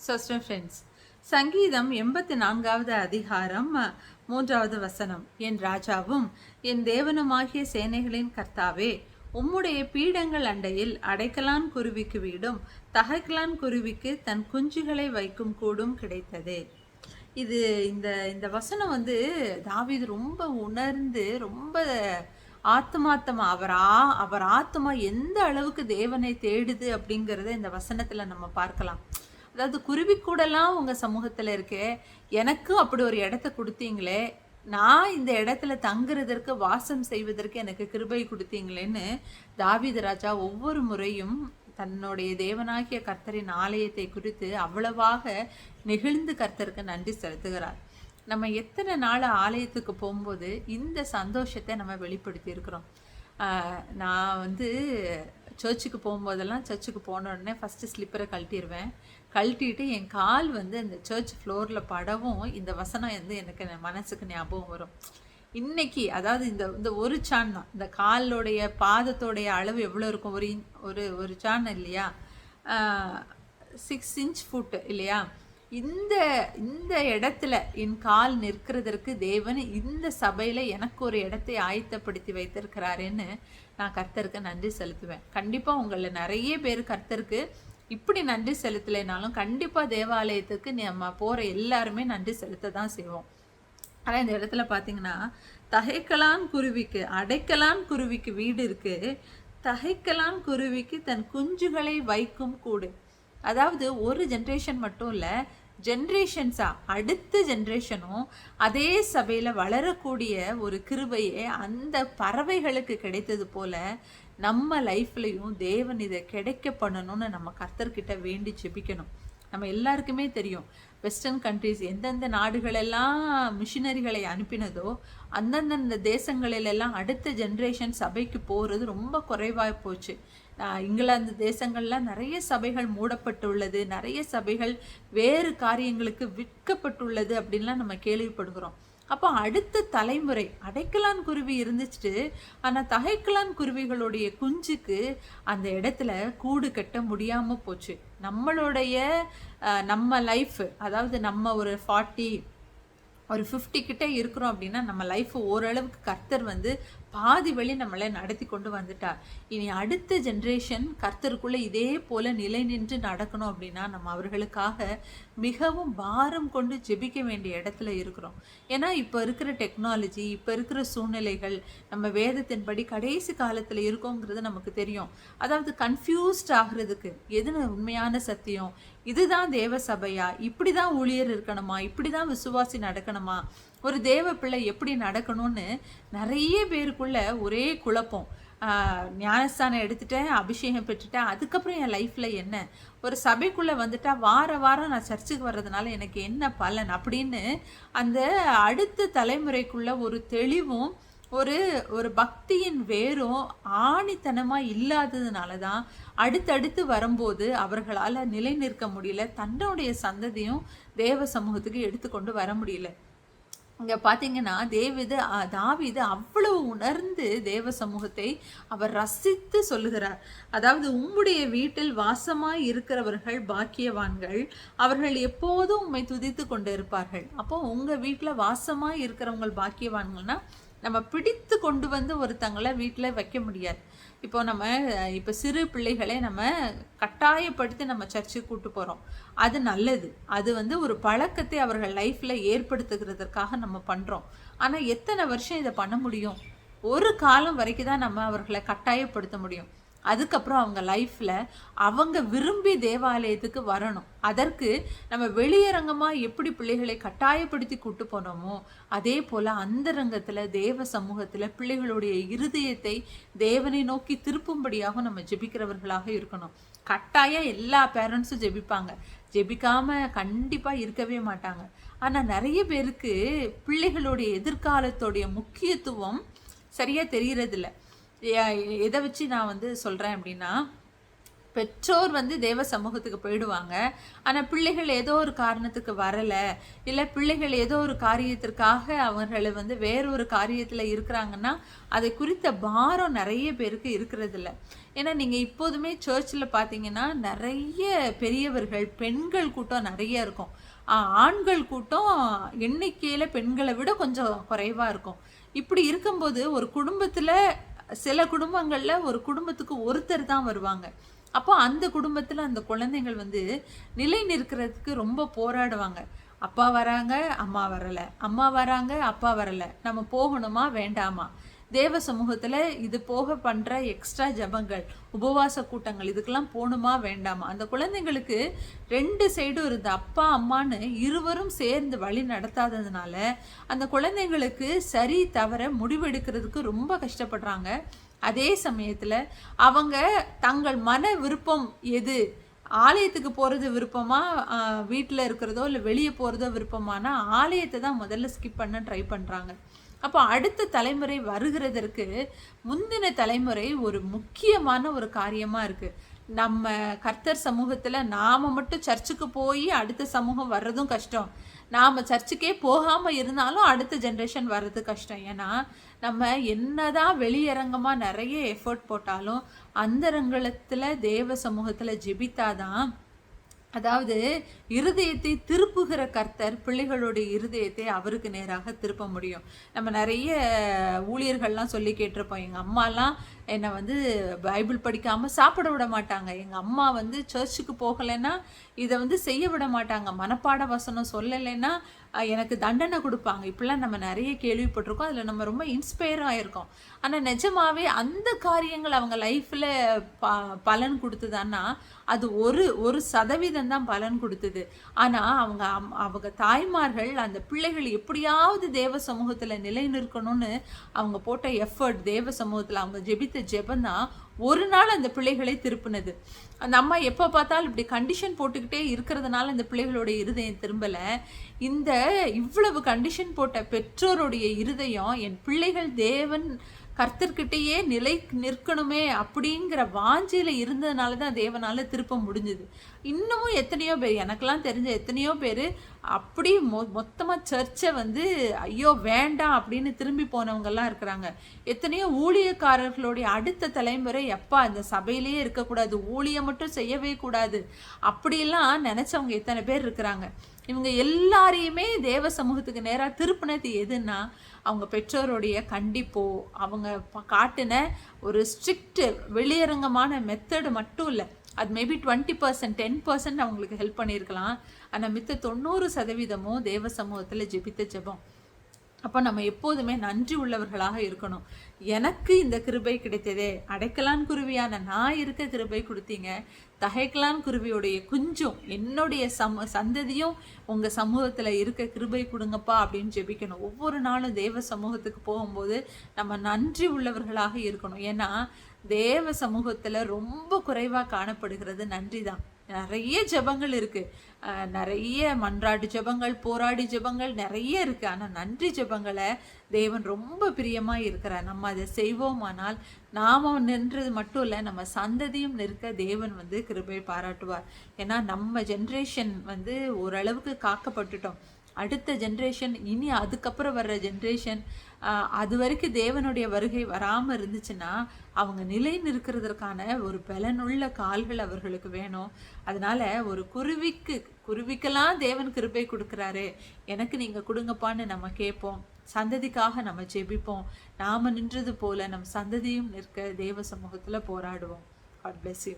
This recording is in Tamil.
சஸ்டம் ஃப்ரெண்ட்ஸ் சங்கீதம் எண்பத்தி நான்காவது அதிகாரம் மூன்றாவது வசனம். என் ராஜாவும் என் தேவனுமாகிய சேனைகளின் கர்த்தாவே உம்முடைய பீடங்கள் அண்டையில் அடைக்கலான் குருவிக்கு வீடும் தகைக்கலான் குருவிக்கு தன் குஞ்சுகளை வைக்கும் கூடும் கிடைத்தது. இது இந்த இந்த வசனம் வந்து தாவிது ரொம்ப உணர்ந்து ரொம்ப ஆத்மாத்தமா அவர் ஆ அவர் ஆத்மா எந்த அளவுக்கு தேவனை தேடுது அப்படிங்கிறத இந்த வசனத்துல நம்ம பார்க்கலாம். அதாவது குருவி கூடலாம் உங்கள் சமூகத்தில் இருக்கே எனக்கும் அப்படி ஒரு இடத்த கொடுத்தீங்களே நான் இந்த இடத்துல தங்குறதற்கு வாசம் செய்வதற்கு எனக்கு கிருபை கொடுத்தீங்களேன்னு தாவிதராஜா ஒவ்வொரு முறையும் தன்னுடைய தேவனாகிய கர்த்தரின் ஆலயத்தை குறித்து அவ்வளவாக நெகிழ்ந்து கர்த்தருக்கு நன்றி செலுத்துகிறார். நம்ம எத்தனை நாள் ஆலயத்துக்கு போகும்போது இந்த சந்தோஷத்தை நம்ம வெளிப்படுத்தி இருக்கிறோம் நான் வந்து சர்ச்சுக்கு போகும்போதெல்லாம் சர்ச்சுக்கு போன உடனே ஃபஸ்ட்டு ஸ்லிப்பரை கழட்டிடுவேன் கழட்டிட்டு என் கால் வந்து அந்த சர்ச் ஃப்ளோரில் படவும் இந்த வசனம் வந்து எனக்கு மனசுக்கு ஞாபகம் வரும். இன்னைக்கு அதாவது இந்த இந்த ஒரு சான் தான். இந்த காலோடைய பாதத்தோடைய அளவு எவ்வளோ இருக்கும்? ஒரு இன்- ஒரு ஒரு சான் இல்லையா? சிக்ஸ் இன்ச் ஃபுட்டு இல்லையா? இந்த இந்த இடத்துல என் கால் நிற்கிறதற்கு தேவன் இந்த சபையில் எனக்கு ஒரு இடத்தை ஆயத்தப்படுத்தி வைத்திருக்கிறாருன்னு நான் கர்த்தருக்கு நன்றி செலுத்துவேன். கண்டிப்பாக உங்களில் நிறைய பேர் கர்த்தருக்கு இப்படி நன்றி செலுத்தலைனாலும் கண்டிப்பாக தேவாலயத்துக்கு நம்ம போகிற எல்லாருமே நன்றி செலுத்த தான் செய்வோம். ஆனால் இந்த இடத்துல பார்த்தீங்கன்னா தகைக்கலான் குருவிக்கு அடைக்கலான் குருவிக்கு வீடு இருக்கு. தகைக்கலான் குருவிக்கு தன் குஞ்சுகளை வைக்கும் கூடு. அதாவது ஒரு ஜென்ரேஷன் மட்டும் இல்லை ஜென்ரேஷன்ஸாக அடுத்த ஜென்ரேஷனும் அதே சபையில் வளரக்கூடிய ஒரு கிருபையே அந்த பறவைகளுக்கு கிடைத்தது போல நம்ம லைஃப்லையும் தேவன் இதை கிடைக்க பண்ணணும்னு நம்ம கர்த்தர்கிட்ட வேண்டி ஜெபிக்கணும். நம்ம எல்லாருக்குமே தெரியும் வெஸ்டர்ன் கண்ட்ரீஸ் எந்தெந்த நாடுகளெல்லாம் மிஷினரிகளை அனுப்பினதோ அந்தந்தந்த தேசங்களிலெல்லாம் அடுத்த ஜென்ரேஷன் சபைக்கு போகிறது ரொம்ப குறைவாக போச்சு. இங்கிலாந்து தேசங்கள்லாம் நிறைய சபைகள் மூடப்பட்டுள்ளது நிறைய சபைகள் வேறு காரியங்களுக்கு விற்கப்பட்டுள்ளது அப்படின்லாம் நம்ம கேள்விப்படுகிறோம். அப்போ அடுத்த தலைமுறை அடைக்கலான் குருவி இருந்துச்சுட்டு ஆனால் தகைக்கலான் குருவிகளுடைய குஞ்சுக்கு அந்த இடத்துல கூடு கட்ட முடியாமல் போச்சு. நம்மளுடைய நம்ம லைஃப் அதாவது நம்ம ஒரு ஃபார்ட்டி ஒரு ஃபிஃப்டி கிட்டே இருக்கிறோம் அப்படின்னா நம்ம லைஃப் ஓரளவுக்கு கர்த்தர் வந்து பாதி வழி நம்மளை நடத்தி கொண்டு வந்துட்டார் இனி அடுத்த ஜென்ரேஷன் கர்த்தருக்குள்ளே இதே போல் நிலை நின்று நடக்கணும் அப்படின்னா நம்ம அவர்களுக்காக மிகவும் பாரம் கொண்டு ஜெபிக்க வேண்டிய இடத்துல இருக்கிறோம். ஏன்னா இப்போ இருக்கிற டெக்னாலஜி இப்போ இருக்கிற சூழ்நிலைகள் நம்ம வேதத்தின்படி கடைசி காலத்தில் இருக்கோங்கிறது நமக்கு தெரியும். அதாவது கன்ஃபியூஸ்ட் ஆகிறதுக்கு எது உண்மையான சத்தியம்? இதுதான் தேவ சபையா? இப்படி தான் ஊழியர் இருக்கணுமா? இப்படி தான் விசுவாசி நடக்கணுமா? ஒரு தேவ பிள்ளை எப்படி நடக்கணும்னு நிறைய பேருக்குள்ள ஒரே குழப்பம். ஞானஸ்தானம் எடுத்துட்டேன் அபிஷேகம் பெற்றுட்டேன் அதுக்கப்புறம் என் லைஃப்பில் என்ன? ஒரு சபைக்குள்ளே வந்துட்டா வார வாரம் நான் சர்ச்சுக்கு வர்றதுனால எனக்கு என்ன பலன் அப்படின்னு அந்த அடுத்த தலைமுறைக்குள்ள ஒரு தெளிவும் ஒரு ஒரு பக்தியின் வேரும் ஆணித்தனமாக இல்லாததுனால தான் அடுத்தடுத்து வரும்போது அவர்களால் நிலை நிற்க முடியல. தன்னுடைய சந்ததியும் தேவ சமூகத்துக்கு எடுத்துக்கொண்டு வர முடியல. இங்கே பார்த்தீங்கன்னா தேவிது தாவிது அவ்வளவு உணர்ந்து தேவ சமூகத்தை அவர் ரசித்து சொல்லுகிறார். அதாவது உம்முடைய வீட்டில் வாசமாய் இருக்கிறவர்கள் பாக்கியவான்கள் அவர்கள் எப்போதும் உம்மை துதித்து கொண்டு இருப்பார்கள் அப்போ உங்கள் வீட்டில் வாசமாய் இருக்கிறவங்க பாக்கியவான்கள்னா நம்ம பிடித்து கொண்டு வந்து ஒருத்தங்களை வீட்டில் வைக்க முடியாது. இப்போ நம்ம இப்போ சிறு பிள்ளைகளை நம்ம கட்டாயப்படுத்தி நம்ம சர்ச்சுக்கு கூட்டு போகிறோம் அது நல்லது. அது வந்து ஒரு பழக்கத்தை அவர்கள் லைஃப்பில் ஏற்படுத்துகிறதுக்காக நம்ம பண்ணுறோம் ஆனால் எத்தனை வருஷம் இதை பண்ண முடியும்? ஒரு காலம் வரைக்கும் தான் நம்ம அவர்களை கட்டாயப்படுத்த முடியும். அதுக்கப்புறம் அவங்க லைஃப்பில் அவங்க விரும்பி தேவாலயத்துக்கு வரணும். அதற்கு நம்ம வெளியரங்கமாக எப்படி பிள்ளைகளை கட்டாயப்படுத்தி கூட்டு போனோமோ அதே போல் அந்தரங்கத்தில் தேவ சமூகத்தில் பிள்ளைகளுடைய இருதயத்தை தேவனை நோக்கி திருப்பும்படியாக நம்ம ஜெபிக்கிறவர்களாக இருக்கணும். கட்டாயம் எல்லா பேரண்ட்ஸும் ஜெபிப்பாங்க. ஜெபிக்காம கண்டிப்பாக இருக்கவே மாட்டாங்க. ஆனால் நிறைய பேருக்கு பிள்ளைகளுடைய எதிர்காலத்தோடைய முக்கியத்துவம் சரியாக தெரியறதில்ல. எதை வச்சு நான் வந்து சொல்கிறேன் அப்படின்னா பெற்றோர் வந்து தேவ சமூகத்துக்கு போயிடுவாங்க. ஆனால் பிள்ளைகள் ஏதோ ஒரு காரணத்துக்கு வரலை இல்லை பிள்ளைகள் ஏதோ ஒரு காரியத்திற்காக அவர்களை வந்து வேறொரு காரியத்தில் இருக்கிறாங்கன்னா அதை குறித்த பாரம் நிறைய பேருக்கு இருக்கிறதில்ல. ஏன்னா நீங்கள் இப்போதுமே சர்ச்சில் பார்த்தீங்கன்னா நிறைய பெரியவர்கள் பெண்கள் கூட்டம் நிறைய இருக்கும். ஆண்கள் கூட்டம் எண்ணிக்கையில் பெண்களை விட கொஞ்சம் குறைவாக இருக்கும். இப்படி இருக்கும்போது ஒரு குடும்பத்தில் சில குடும்பங்களில் ஒரு குடும்பத்துக்கு ஒருத்தர் தான் வருவாங்க. அப்போ அந்த குடும்பத்தில் அந்த குழந்தைகள் வந்து நிலை நிற்கிறதுக்கு ரொம்ப போராடுவாங்க. அப்பா வராங்க அம்மா வரலை. அம்மா வராங்க அப்பா வரலை. நம்ம போகணுமா வேண்டாமா? தேவ சமூகத்தில் இது போக பண்ணுற எக்ஸ்ட்ரா ஜபங்கள் உபவாச கூட்டங்கள் இதுக்கெல்லாம் போகணுமா வேண்டாமா? அந்த குழந்தைங்களுக்கு ரெண்டு சைடும் இருந்து அப்பா அம்மான்னு இருவரும் சேர்ந்து வழி நடத்தாததுனால அந்த குழந்தைங்களுக்கு சரி தவற முடிவெடுக்கிறதுக்கு ரொம்ப கஷ்டப்படுறாங்க. அதே சமயத்தில் அவங்க தங்கள் மன விருப்பம் எது? ஆலயத்துக்கு போகிறது விருப்பமாக வீட்டில் இருக்கிறதோ இல்லை வெளியே போகிறதோ விருப்பமானா ஆலயத்தை தான் முதல்ல ஸ்கிப் பண்ண ட்ரை பண்ணுறாங்க அப்போ அடுத்த தலைமுறை வருகிறதற்கு முந்தின தலைமுறை ஒரு முக்கியமான ஒரு காரியமாக இருக்குது நம்ம கர்த்தர் சமூகத்தில் நாம் மட்டும் சர்ச்சுக்கு போய் அடுத்த சமூகம் வர்றதும் கஷ்டம். நாம் சர்ச்சுக்கே போகாமல் இருந்தாலும் அடுத்த ஜென்ரேஷன் வர்றது கஷ்டம். ஏன்னா நம்ம என்னதான் வெளியரங்கமாக நிறைய எஃபர்ட் போட்டாலும் அந்தரங்கலத்தில் தேவ சமூகத்தில் ஜெபித்தாதான் அதாவது இருதயத்தை திருப்புகிற கர்த்தர் பிள்ளைகளுடைய இருதயத்தை அவருக்கு நேராக திருப்ப முடியும். நம்ம நிறைய ஊழியர்கள்லாம் சொல்லி கேட்டிருப்போம். எங்கள் அம்மாலாம் என்னை வந்து பைபிள் படிக்காமல் சாப்பிட விட மாட்டாங்க. எங்கள் அம்மா வந்து சர்ச்சுக்கு போகலைன்னா இதை வந்து செய்ய விட மாட்டாங்க. மனப்பாட வசனம் சொல்லலைன்னா எனக்கு தண்டனை கொடுப்பாங்க. இப்படிலாம் நம்ம நிறைய கேள்விப்பட்டிருக்கோம். அதில் நம்ம ரொம்ப இன்ஸ்பயர் ஆகிருக்கோம் ஆனால் நிஜமாவே அந்த காரியங்கள் அவங்க லைஃப்பில் ப பலன் கொடுத்ததான்னா அது ஒரு ஒரு சதவீதம் தான் பலன் கொடுத்தது. ஆனால் அவங்க அம்- அவங்க தாய்மார்கள் அந்த பிள்ளைகள் எப்படியாவது தேவ சமூகத்தில் நிலை நிற்கணும்னு அவங்க போட்ட எஃபர்ட் தேவ சமூகத்தில் அவங்க ஜெபித்த ஜெபந்தான் ஒரு நாள் அந்த பிள்ளைகளை திருப்பினது. அந்த அம்மா எப்போ பார்த்தாலும் இப்படி கண்டிஷன் போட்டுக்கிட்டே இருக்கிறதுனால அந்த பிள்ளைகளோட இருதயம் திரும்பலை. இந்த இவ்வளவு கண்டிஷன் போட்ட பெற்றோருடைய இருதயம் என் பிள்ளைகள் தேவன் கர்த்தர்கிட்டயே நிலை நிற்கணுமே அப்படிங்கிற வாஞ்சியில் இருந்ததுனால தான் தேவனால் திருப்ப முடிஞ்சுது. இன்னமும் எத்தனையோ பேர் எனக்கெல்லாம் தெரிஞ்ச எத்தனையோ பேர் அப்படி மொ மொத்தமாக சர்ச்சை வந்து ஐயோ வேண்டாம் அப்படின்னு திரும்பி போனவங்கெல்லாம் இருக்கிறாங்க. எத்தனையோ ஊழியக்காரர்களுடைய அடுத்த தலைமுறை எப்பா இந்த சபையிலேயே இருக்கக்கூடாது ஊழியம் மட்டும் செய்யவே கூடாது அப்படிலாம் நினச்சவங்க எத்தனை பேர் இருக்கிறாங்க. இவங்க எல்லாரையுமே தேவ சமூகத்துக்கு நேராக திருப்பினது எதுன்னா அவங்க பெற்றோருடைய கண்டிப்போ அவங்க காட்டின ஒரு ஸ்ட்ரிக்ட் வெளியரங்கமான மெத்தடு மட்டும் இல்லை. அது maybe twenty percent ten percent அவங்களுக்கு ஹெல்ப் பண்ணியிருக்கலாம். ஆனால் மித்த தொண்ணூறு சதவீதமும் தேவ சமூகத்தில் ஜெபித்த ஜெபம். அப்போ நம்ம எப்போதுமே நன்றி உள்ளவர்களாக இருக்கணும். எனக்கு இந்த கிருபை கிடைத்ததே அடைக்கலான் குருவியான நான் இருக்க கிருபை கொடுத்தீங்க. தகைக்கலான் குருவியுடைய குஞ்சும் என்னுடைய சம சந்ததியும் உங்கள் சமூகத்தில் இருக்க கிருபை கொடுங்கப்பா அப்படின்னு ஜெபிக்கணும். ஒவ்வொரு நாளும் தேவ சமூகத்துக்கு போகும்போது நம்ம நன்றி உள்ளவர்களாக இருக்கணும். ஏன்னா தேவ சமூகத்தில் ரொம்ப குறைவாக காணப்படுகிறது நன்றி தான் நிறைய ஜெபங்கள் இருக்குது நிறைய மன்றாடு ஜெபங்கள் போராடி ஜெபங்கள் நிறைய இருக்குது ஆனால் நன்றி ஜெபங்களை தேவன் ரொம்ப பிரியமாக இருக்கிறார். நம்ம அதை செய்வோமானால் நாம நின்றது மட்டும் இல்லை நம்ம சந்ததியும் நிற்க தேவன் வந்து கிருபை பாராட்டுவார். ஏன்னா நம்ம ஜென்ரேஷன் வந்து ஓரளவுக்கு காக்கப்பட்டுட்டோம். அடுத்த ஜென்ரேஷன் இனி அதுக்கப்புறம் வர்ற ஜென்ரேஷன் அது வரைக்கும் தேவனுடைய வருகை வராமல் இருந்துச்சுன்னா அவங்க நிலை நிற்கிறதற்கான ஒரு பலனுள்ள கால்கள் அவர்களுக்கு வேணும். அதனால ஒரு குருவிக்கு குருவிக்கெல்லாம் தேவன் கிருபை கொடுக்குறாரு. எனக்கு நீங்கள் கொடுங்கப்பான்னு நம்ம கேட்போம். சந்ததிக்காக நம்ம ஜெபிப்போம். நாம் நின்றது போல நம் சந்ததியும் நிற்க தேவ சமூகத்தில் போராடுவோம். God bless you